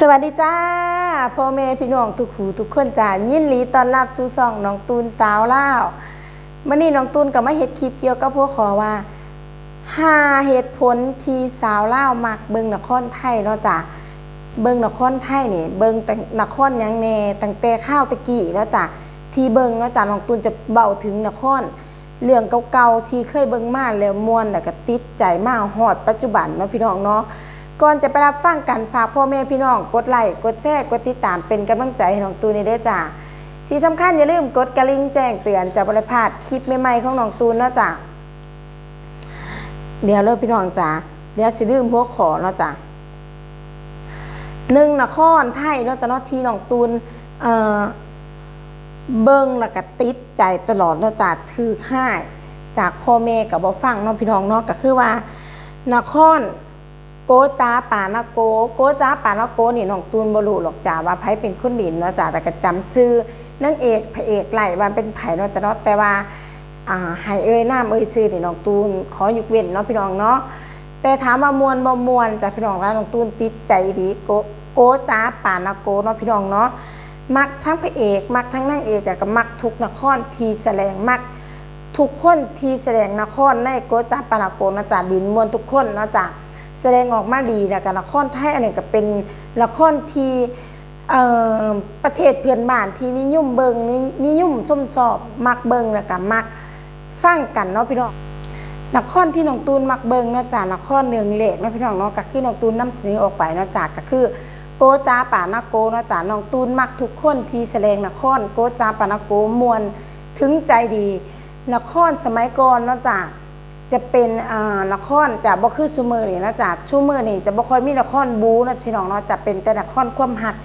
สวัสดีจ้าพ่อแม่พี่น้องทุกหูทุกคนจ้ายินดีต้อนรับสู่ช่องน้องตูนสาวเล่าวมื่อนี้น้องตูนก็มาเฮ็ดคลิปเกี่ยวกับพวกขอว่าห้าเหตุผลที่สาวเล่ามักเบิงนครไทยเนาะจ้าเบิงนครไทยนี่เบิงแต่นครยังแน่ตั้งแต่ข้าวตะกี้เนาะจ้าที่เบิงเนาะจ้าน้องตูนจะเบาถึงนครเรื่องเก่าๆที่เคยเบิงมาแล้วมวนแล้วก็ติดใจมาฮอดปัจจุบันเนาะพี่น้องเนาะ ก่อนจะไปรับฟังกันฝากพ่อแม่พี่น้องกดไลค์กดแชร์กดติดตามเป็นกำลังใจให้น้องตูนในเด้อจ้าที่สำคัญอย่าลืมกดกระลิ่งแจ้งเตือนจะบริพลาดคลิปใหม่ๆของน้องตูนเนาะจ้าเดี๋ยวเริ่มพี่น้องจ้าเดี๋ยวสิลืมพวกขอเนาะจ้าหนึ่งนครไทยเนาะจ้าเนาะที่น้องตูนเอ่อเบิ่งแล้วก็ติดใจตลอดเนาะจ้าถือค่ายจากพ่อแม่กับบ่ฟังเนาะพี่น้องเนาะก็คือว่านคร โกจ้าป่านาโก โกจ้าป่านาโกนี่น้องตูนบรูหรอกจ้าว่าไผเป็นคนดินเนาะจ้าแต่ก็จำชื่อนางเอกพระเอกไหลว่าเป็นไผเนาะจ้าเนาะแต่ว่าอ่าให้เอ่ยน้ำเอ่ยชื่อนี่น้องตูนขอยุกเว้นเนาะพี่น้องเนาะแต่ถามว่ามวนบ่มวนจ้าพี่น้องแล้วน้องตูนติดใจดีโกโกจ้าป่านาโกเนาะพี่น้องเนาะมักทั้งพระเอกมักทั้งนางเอกแต่ก็มักทุกนครทีแสดงมักทุกคนที่แสดงนครในโกจ้าปานาโกนะจ๊ะดินมวลทุกคนนะจ๊ะแส ดงออกมาดีแล้วก็นครไทยอันนี้ก็เป็นนครที่ประเทศเพื่อนบ้านที่นิยมเบิงนิยมชมชอบมักเบิงแล้วก็มักฟังกันเนาะพี่น้องนครที่น้องตูนมักเบิงเนาะจ๊ะครเนืองเล็กเนาะพี่น้องเนาะก็คือน้องตูนนำเสนอออกไปเนาะจ๊ะก็คือโกจ้าป่านาโกเนาะจ๊ะน้องตูนมักทุกคนที่แสดงนครโกจ้าป่านาโกมวลถึงใจดีนครสมัยก่อนเนาะจ้ะ จะเป็นอ่านครแต่บ่คือชูมือนี่นะจ๊ะชูมือนี่จะบ่ค่อยมีนครบูนะพี่น้องเนาะจะเป็นแต่นครความหัก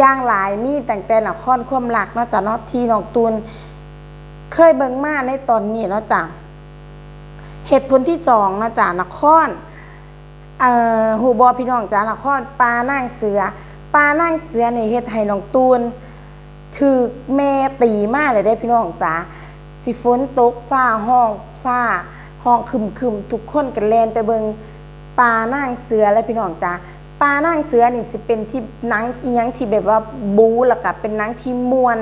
ย่างหลายมีแต่งแต่นครความหลักเนาะจ้ะเนาะที่น้องตูนเคยเบิ่งมาในตอนนี้เนาะจ้ะเหตุผลที่สองนะจ้ะนครเอ่อหูบอพี่น้องจ้ะนครปลานั่งเสือปลานั่งเสือนี่เฮ็ดให้น้องตูนถือแม่ตีมาเลยได้พี่น้องจ้ะสิฝนตกฟ้าห้องฟ้า ห้องคึมคึมๆทุกคนกันแลนไปเบิงปลานั่งเสือแล้วพี่น้องจ้าปลานั่งเสือนี่สิเป็นที่นังอีหยังที่แบบว่าบูแล้วก็เป็นนังที่มวน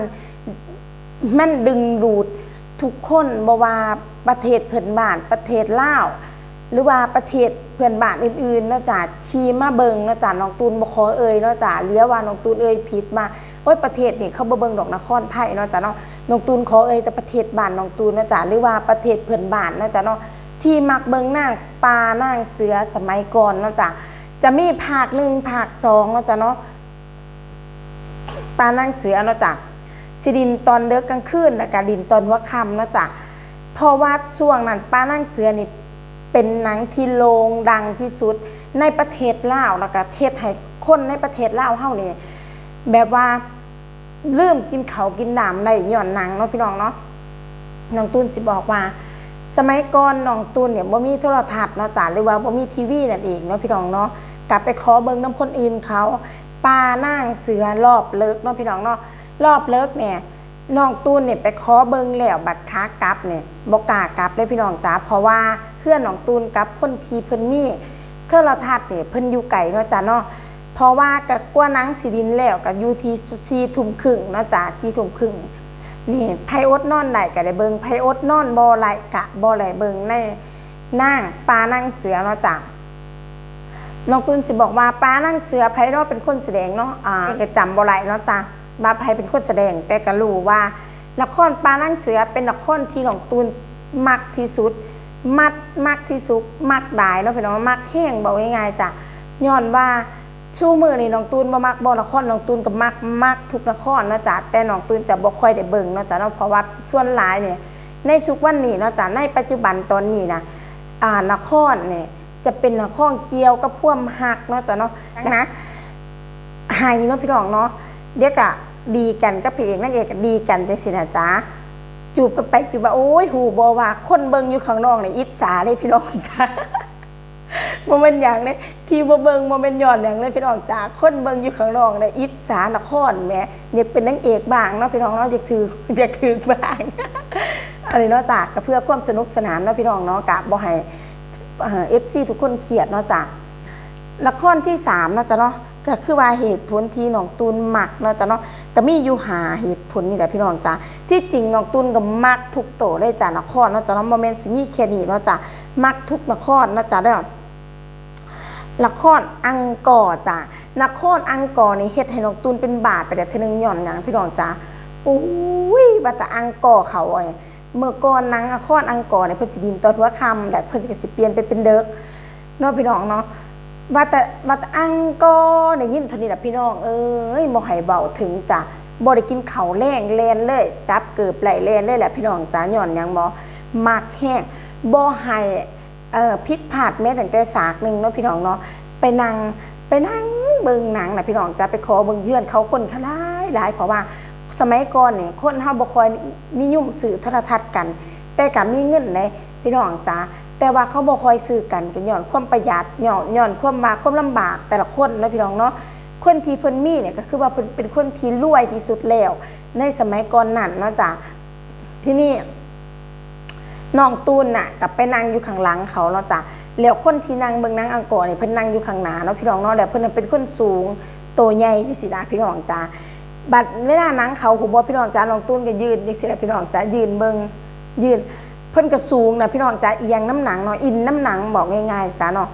แม่นดึงดูดทุกคนบว่าประเทศเพื่อนบ้านประเทศลาวหรือว่าประเทศเพื่อนบ้านอื่นๆนาะจ้าชีมาเบิงนาะจ้าน้องตูนบ่ขอเอ่ยนาะจ้าเลี้ยว่าน้องตูนเอ่ยผิดมา โอ้ยประเทศนี่เขาบ่เบิ่งดอกนครไทยเนาะจ้ะเนาะน้องตูนขอเอ่ยแต่ประเทศบ้านน้องตูนเนาะจ้ะหรือว่าประเทศเพื่อนบ้านเนาะจ้ะเนาะที่มักเบิ่งนางปลานางเสือสมัยก่อนเนาะจ้ะจะมีภาคหนึ่งภาคสองเนาะจ้ะเนาะปลานางเสือเนาะจ้ะสิดินตอนเลิกกลางคืนแล้วก็ดินตอนหัวค่ำเนาะจ้ะเพราะว่าช่วงนั้นปลานางเสือนี่เป็นหนังที่โด่งดังที่สุดในประเทศลาวแล้วก็เทศให้คนในประเทศลาวเฮานี่ แบบว่าลืมกินเขากินน้ำในหย่อนหนังเนาะพี่น้องเนาะน้องตูนสิบอกว่า สมัยก่อนน้องตูนเนี่ยบ่มีโทรทัศน์เนาะจ้ะหรือว่าบ่มีทีวีนั่นเองเนาะพี่น้องเนาะกลับไปขอเบิ่งน้ำคนอื่นเขาปลานั่งเสือรอบเลิกเนาะพี่น้องเนาะรอบเลิกเนี่ยน้องตูนเนี่ยไปขอเบิ่งแล้วบัตรค้ากลับเนี่ยบ่ก้ากลับเลยพี่น้องจ้าเพราะว่าเพื่อนน้องตูนกับคนทีเพิ่นมีโทรทัศน์เนี่ยเพิ่นอยู่ไกลเนาะจ้ะเนาะ เพราะว่ากับกว่าหนังสีดินแล้วกับยูทีซีทุ่มครึ่งเนาะจ้าซีทุ่มครึ่งนี่ไพอดนอนไหลก็ได้เบิงไพอดนอนบอไหลกะบอไหลเบิงในนั่งปลานั่งเสือเนาะจ้าน้องตุนสิบอกว่าปลานั่งเสือไพเราะเป็นคนแสดงเนาะอ่าก็จำบอไหลเนาะจ้ามาไพเป็นคนแสดง แต่ก็รู้ว่าละครปลานั่งเสือเป็นละครที่น้องตูนมักที่สุด มัดมักที่สุดมักได้เนาะพี่น้องมักแห้งบอกง่ายๆจ้ะย้อนว่า ชูมือนี่น้องตูนบ่มักบ่ละครน้องตูนก็มักมักทุกละครเนาะจ้ะแต่น้องตูนจะบ่ค่อยได้เบิ่งเนาะจ้ะเนาะเพราะว่าส่วนหลายเนี่ยในชุกวันนี้เนาะจ้ะในปัจจุบันตอนนี้นะอ่าละครเนี่ยจะเป็นละครเกี่ยวกับพ่วมหักเนาะจ้ะเนาะนะหายเนาะพี่น้องเนาะเดี๋ยวก็ดีกันกับพระเอกนางเอกดีกันจังซี่นะจ๊ะจูบกันไปจูบมาโอ้ยหูบ่ว่าคนเบิ่งอยู่ข้างนอกเนี่ยอิจฉาเลยพี่น้องจ้ะ บ่แม่นอย่างเลยที่บ่เบิ่งบ่แม่นย้อนอย่างเลยพี่น้องจ้าคนเบิ่งอยู่ข้างนอกเนี่ยอิจฉานครแหมอยากเป็นนางเอกบ้างเนาะพี่น้องเนาะอยากถืออยากถือบ้างอันนี้เนาะจ้าก็เพื่อความสนุกสนานเนาะพี่น้องเนาะกะบ่ให้เอ่อฟซีทุกคนเครียดเนาะจ้าละครที่สามเนาะจ้ะเนาะก็คือว่าเหตุผลที่น้องตูนมักเนาะจ้ะเนาะก็มีอยู่หาเหตุผลนี่แหละพี่น้องจ้ะที่จริงน้องตูนก็มักทุกโตเลยจ้ะนครเนาะจ้ะเนาะโมเมนต์สิมีแค่นี้เนาะจ้ะมักทุกนครเนาะจ้ะเด้อ นครอังกอร์จ้ะนครอังกอร์นี่เฮ็ดให้น้องตูนเป็นบาทไปแต่เทนึงหย่อนหยังพี่น้องจ้ะอุ้ยบาแต่อังกอร์เขาไอ้เมื่อก่อนนางนครอังกอร์เนี่ยเพิ่นสิดินตอนหัวค่ำแต่เพิ่นก็สิเปลี่ยนไปเป็นเด็กเนาะพี่น้องเนาะว่าแต่ว่าแต่อังกอร์ได้ยินเท่านี้แหละพี่น้องเอ้ยบ่ให้เบาถึงจ้ะบ่ได้กินข้าวแรงแลนเลย จับเกือบไหลแลนเลยแหละพี่น้องจ้ะหย่อนหยังบ่มักแห้งบ่ให้ เออพิษผาดแม้แต่แต่สากหนึ่งเนาะพี่น้องเนาะไปนั่งไปนั่งเบิงหนังนะพี่น้องจะไปขอเบิงเยื่อนเขาคนขลายหลายเพราะว่าสมัยก่อนเนี่ยคนเฮาบ่ค่อยนิยมสื่อโทรทัศน์กัน แต่ก็มีเงินในพี่น้องจ้าแต่ว่าเขาบ่ค่อยซื้อกันกันย้อนความประหยัดย้อนย้อนความมาความลำบากแต่ละคนเนาะพี่น้องเนาะคนที่เพิ่นมีเนี่ยก็คือว่าเพิ่นเป็นคนที่รวยที่สุดแล้ว ในสมัยก่อนนั้นเนาะจ้าที่นี่ น้องตูนน่ะกับไปนั่งอยู่ข้างหลังเขาเนาะจ้ะแล้วคนที่นั่งเบิ่งนางอังกอร์นี่เพิ่นนั่งอยู่ข้างหน้าเนาะพี่น้องเนาะแล้วเพิ่นเป็นคนสูงโตใหญ่ที่สิดาพี่น้องจ้าบัดเวลานั่งเขาผมบอกพี่น้องจ้าน้องตูนก็ยืนจังซี่แหละพี่น้องจ้ายืนเบิ่งยืน เพิ่นก็สูงนะพี่น้องจ้าเอียงน้ำหนังเนาะอินน้ำหนังบอกง่ายๆจ้าเนาะ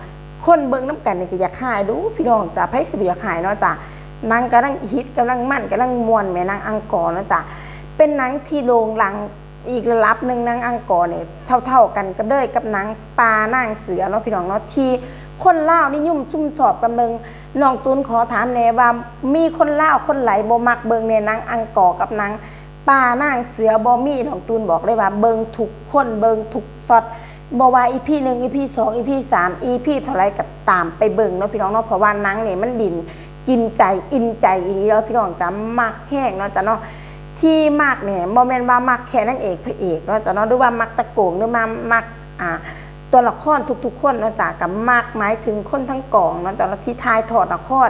คนเบิ่งน้ำกันนี่ก็อยากขายดูพี่น้องจ้าไผสิบ่อยากขายเนาะจ้านางกำลังฮิตกำลังมั่นกำลังมวนแม่นางอังกอร์เนาะจ้าเป็นนังที่โรงลัง อีกระลับหนึ่งนางอังกอร์เนี่ยเท่า ๆกันกับเด้ยกับนางปลานางเสือเนาะพี่น้องเนาะที่คนเล่าวนิยมซุ่มสอบกันเบิงน้องตูนขอถามแน่ว่ามีคนเล่าคนไหลบ่มักเบิงเนี่ยนางอังกอร์กับนางปลานางเสือบ่มีน้องตูนบอกเลยว่าเบิงทุกคนเบิงทุกซอดบ่ว่าอีพีหนึ่งอีพีสองอีพีสามอีพีเท่าไรก็ตามไปเบิงเนาะพี่น้องเนาะเพราะว่านางเนี่ยมันดินกินใจอินใจอีนี้แล้วพี่น้องจะมักแห้งเนาะจ้ะเนาะ ที่มากเนี่ยโมเมนต์ว่ามักแค่นางเอกพระเอกเนาะจะเนาะหรือว่ามักตะโกงหรือมามักอ่าตัวละครทุกๆ คนเนาะจากกับมากหมายถึงคนทั้งกองเนาะแต่ละที่ทายถอดละคร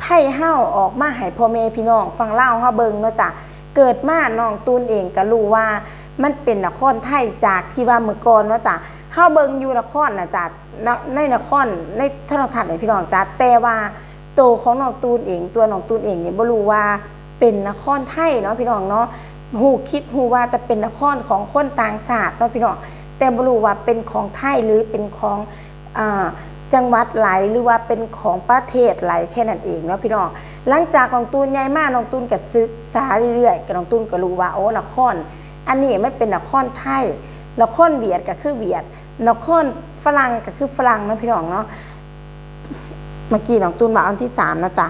ไทยเฮาออกมาให้พ่อแม่พี่น้องฟังเล่าเฮาเบิงเนาะจ้ะเกิดมาน้องตูนเองก็รู้ว่ามันเป็นละครไทยจากที่ว่าเมื่อก่อนเนาะจ้ะเฮาเบิงอยู่ละครนะจ้ะในละครในโทรทัศน์เนี่ยพี่น้องจ้ะแต่ว่าตัวของน้องตูนเองตัวน้องตูนเองเนี่ยบ่รู้ว่า เป็นนครไทยเนาะพี่น้องเนาะหูคิดหูว่าจะเป็นนครของคนต่างชาติเนาะพี่น้องแต่บรู้ว่าเป็นของไทยหรือเป็นของอจังหวัดไหลหรือว่าเป็นของประเทศไหลแค่นั้นเองเนาะพี่น้องหลังจากน้องตูนย้ายมาน้องตูนก็ศึกษาเรื่อยๆกับน้องตูนก็รู้ว่าโอ้นคร อันนี้ไม่เป็นนครไทยนครเวียดก็คือเวียดนครฝรั่งก็คือฝรั่งเนาะพี่น้องเนาะเมื่อกี้น้องตูนมาอันที่สามนะจ๊ะ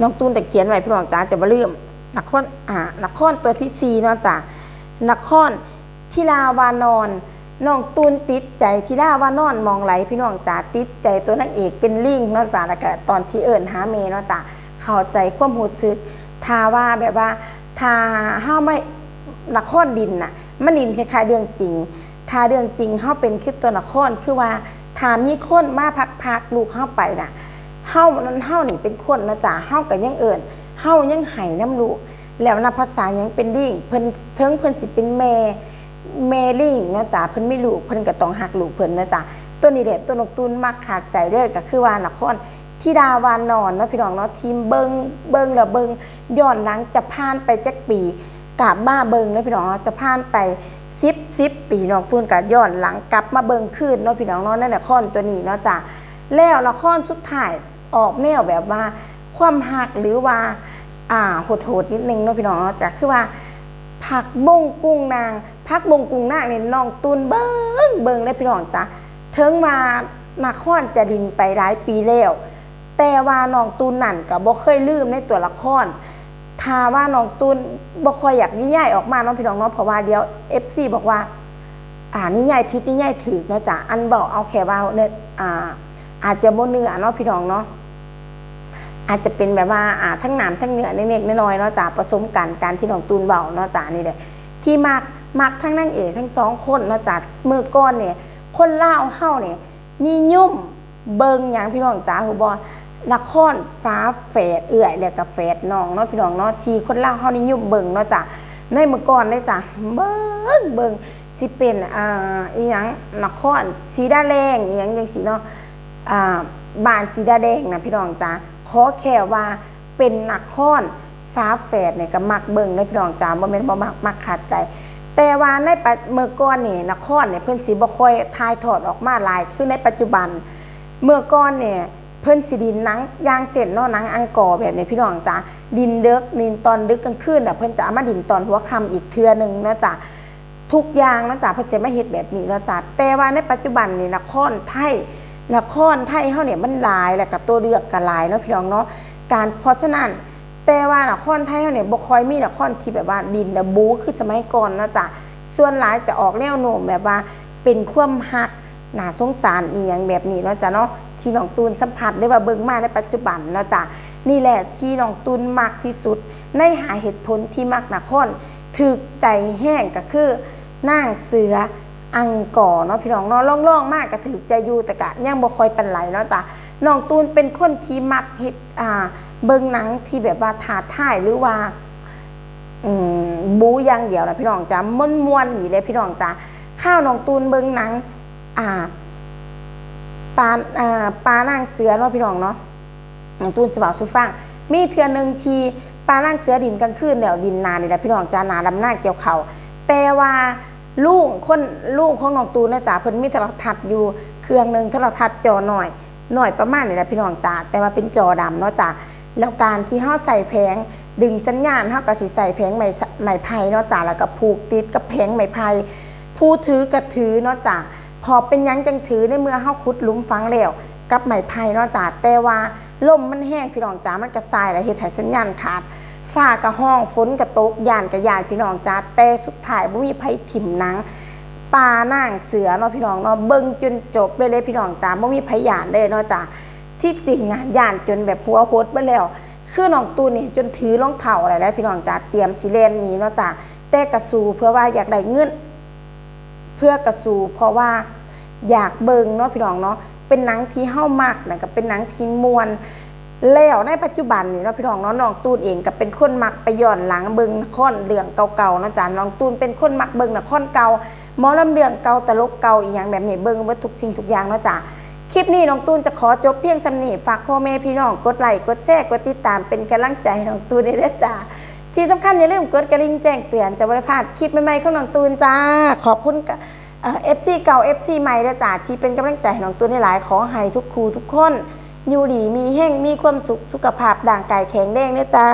น้องตูนแต่เขียนไว้พี่น้องจ้าจะมาเริ่มนครอ่านครตัวที่สี่เนาะจ้ะนครทิลาวานอนน้องตูนติดใจทิลาวานอนมองไหลพี่น้องจ้าติดใจตัวนางเอกเป็นลิงเนาะจ้าแล้วก็ตอนที่เอิญหาเมเนาะจ้าเข้าใจความหูซึกทาว่าแบบว่าทาห้าไม่นครดินน่ะมันดินคล้ายๆเรื่องจริง ทาเรื่องจริงเฮาเป็นคือตัวนครคือว่าทามีคนมาพักๆลูกเฮาไปน่ะ เฮานั้นเฮานี่เป็นคนนะจ๊ะเฮาก็ยังเอิ้นเฮายังไห้น้ำลูกแล้วนะภาษายังเป็นดิ่งเพิ่นเทิงเพิ่นสิเป็นแม่แม่ลิงนะจ๊ะเพิ่นไม่ลูกเพิ่นก็ต้องหักลูกเพิ่นนะจ๊ะตัวนี้แหละตัวนกตูนมักขาดใจเด้อก็คือว่านครที่ดาวานอนเนาะพี่น้องเนาะทีมเบิงเบิงแล้วเบิงย้อนหลังจะผ่านไปจักปีกาบบ้าเบิงเนาะพี่น้องเนาะจะผ่านไป10 10ปีน้องตูนก็ย้อนหลังกลับมาเบิงคืนเนาะพี่น้องเนาะนั่นนครตัวนี้เนาะจ้ะแล้วละครสุดท้าย ออกแนวแบบว่า ความหักหรือว่า อ่าโหดๆนิดนึงเนาะพี่น้องเนาะจากคือว่าผักบงกุ้งนางผักบงกุ้งนางเนี่ยน้องตุนเบิ้งเบิ้งได้พี่น้องจ้ะเทิงมานาครจะดินไปหลายปีแล้วแต่ว่าน้องตูนนั่นก็บ่เคยลืมในตัวละครถ้าว่าน้องตูนบ่ค่อยอยากนิยายออกมาเนาะพี่น้องเนาะเพราะว่าเดียว FC บอกว่า อ่านิยายพิษนิยายถือเนาะจ้ะอันบอกเอาแค่ว่าเนี่ยอ่า อาจจะโมเนื้อเนาะพี่น้องเนาะ อาจจะเป็นแบบว่าอ่าทั้งหนามทั้งเนื้อเล็กๆน้อยๆเนาะจ้ะผสมกันการที่น้องตูนเบาเนาะจ้ะนี่แหละที่มักมักทั้งนางเอกทั้งสองคนเนาะจ้ะมือก้อนเนี่ยคนเล่าเฮาเนี่ยนิยุ่มเบิงอย่างพี่น้องจ้าหูบอละครฟ้าแฝดเอื่อยแล้วกับแฝดน้องเนาะพี่น้องเนาะทีคนเล่าเฮานิยุ่มเบิงเนาะจ้ะในมือก่อนได้จ้ะเบิงเบิงสิเป็นอ่าอีหยังนครสีดาแรงอีหยังจังสีเนาะอ่าบ้านสีดาแดงนะพี่น้องจ้า ขอแค่ว่าเป็นนักคอนฟ้าแฝดเนี่ยก็มักเบิ่งเลยพี่น้องจ้าบ่แม่นบ่มักมักขาดใจ แต่ว่าในปัจเมื่อก่อนนี่นักครเนี่ยเพิ่นสิบ่ค่อยทายทอดออกมาหลายคือในปัจจุบัน เมื่อก่อนเนี่ยเพิ่นสิดินหนังยางเส้นเนาะหนังอังกอร์แบบนี้พี่น้องจ้าดินเดึกดินตอนดึกกลางคืนน่ะเพิ่นจะเอามาดินตอนหัวค่ำอีกเทื่อนึงนะจ้ะทุกอย่างนะจ๊ะเพิ่นจะไม่เฮ็ดแบบนี้แล้วจ้ะแต่ว่าในปัจจุบันนี่ละครไทย ละครไทยเฮาเนี่ยมันหลายแล้วก็ตัวเลือกก็หลายเนาะพี่น้องเนาะการเพราะฉะนั้นแต่ว่าละครไทยเฮาเนี่ยบ่ค่อยมีละครที่แบบว่าดินและบูคือสมัยก่อนนะจ๊ะส่วนหลายจะออกแนวโน้มแบบว่าเป็นความฮักหนาสงสารอีหยังแบบนี้เนาะจ้ะเนาะที่น้องตูนสัมผัสได้ว่าเบิ่งมาในปัจจุบันเนาะจ้ะนี่แหละที่น้องตูนมักที่สุด ในหาเหตุผลที่มักนครถึกใจแห้งก็คือนางเสือ อังก่อเนาะพี่น้องเนาะล่องๆมากก็ถือใจอยู่แต่กะยังบ่คอยปันไหลเนาะจ้ะน้องตูนเป็นคนที่มักเฮ็ดอ่าเบิ่งหนังที่แบบว่าท้าทายหรือว่าอืมบู๊อย่างเดียวนะพี่น้องจ้ะม่วนมวนนี่เลยพี่น้องจ้ะข้าวน้องตูนเบิ่งหนังอ่าปลาอ่าปลานางเสือเนาะพี่น้องเนาะน้องตูนสบาวสุฟังมีเทือหนึ่งชีปลานางเสือดินกลางคืนแล้วดินนานี่แหละพี่น้องจ้านาดำหน้าเกี่ยวเขาแต่ว่า ลูกคนลูกของน้องตูนนะจ๊ะเพิ่นมีโทรทัศน์อยู่เครื่องหนึ่งโทรทัศน์จอหน่อยหน่อยประมาณนี่แหละพี่น้องจ้าแต่ว่าเป็นจอดำเนาะจ้ะแล้วการที่เฮาใส่แผงดึงสัญญาณเฮาก็สิใส่แผงไม้สไม้ไผ่เนาะจ้ะแล้วก็ผูกติดกับแผงไม้ไผ่ผู้ถือก็ถือเนาะจ้ะพอเป็นยังจังถือในเมื่อเฮาขุดหลุมฝังแล้วกับไม้ไผ่เนาะจ้ะแต่ว่าลมมันแห้งพี่น้องจ้ามันก็ทรายแล้วเฮ็ดให้สัญญาณขาด ฟ้ากระห้องฝนกระตกยานกระยานพี่น้องจ้าแต่สุดท้ายบ่มีไผถิ่มหนังปลานางเสือเนาะพี่น้องเนาะเบิ่งจนจบเลยเลยพี่น้องจ้าบ่มีไผยานเลยเนาะจ้าที่จริงอะยานจนแบบหัวโหดไปแล้วคือน้องตูนนี่จนถือรองเท้าอะไรแล้วพี่น้องจ้าเตรียมสิเลนนี้เนาะจ้าแต่กระสูเพื่อว่าอยากได้เงินเพื่อกระสูเพราะว่าอยากเบิ่งเนาะพี่น้องเนาะเป็นหนังที่เฮ้ามักนะก็เป็นหนังที่มวน แล้วในปัจจุบันนี่เนาะพี่น้องเนาะน้องตูนเองก็เป็นคนมักไปย้อนหลังเบิ่งนครเรื่องเก่าๆเนาะจ้ะน้องตูนเป็นคนมักเบิ่งนครเก่าหมอลำเรื่องเก่าตลกเก่าอีหยังแบบนี้เบิ่งเบิดทุกสิ่งทุกอย่างเนาะจ้ะคลิปนี้น้องตูนจะขอจบเพียงสำนี้ฝากพ่อแม่พี่น้องกดไลค์กดแชร์กดติดตามเป็นกำลังใจให้น้องตูนด้วยเด้อจ้ะที่สำคัญอย่าลืมกดกระดิ่งแจ้งเตือนจะได้พลาดคลิปใหม่ๆของน้องตูนจ้าขอบคุณเอฟซีเก่า FC ใหม่เด้อจ้ะที่เป็นกำลังใจให้น้องตูนหลายๆขอให้ทุกครูทุกคน อยู่ดีมีแห้งมีความสุขสุขภาพด่างกายแข็งแรงเด้อจ้า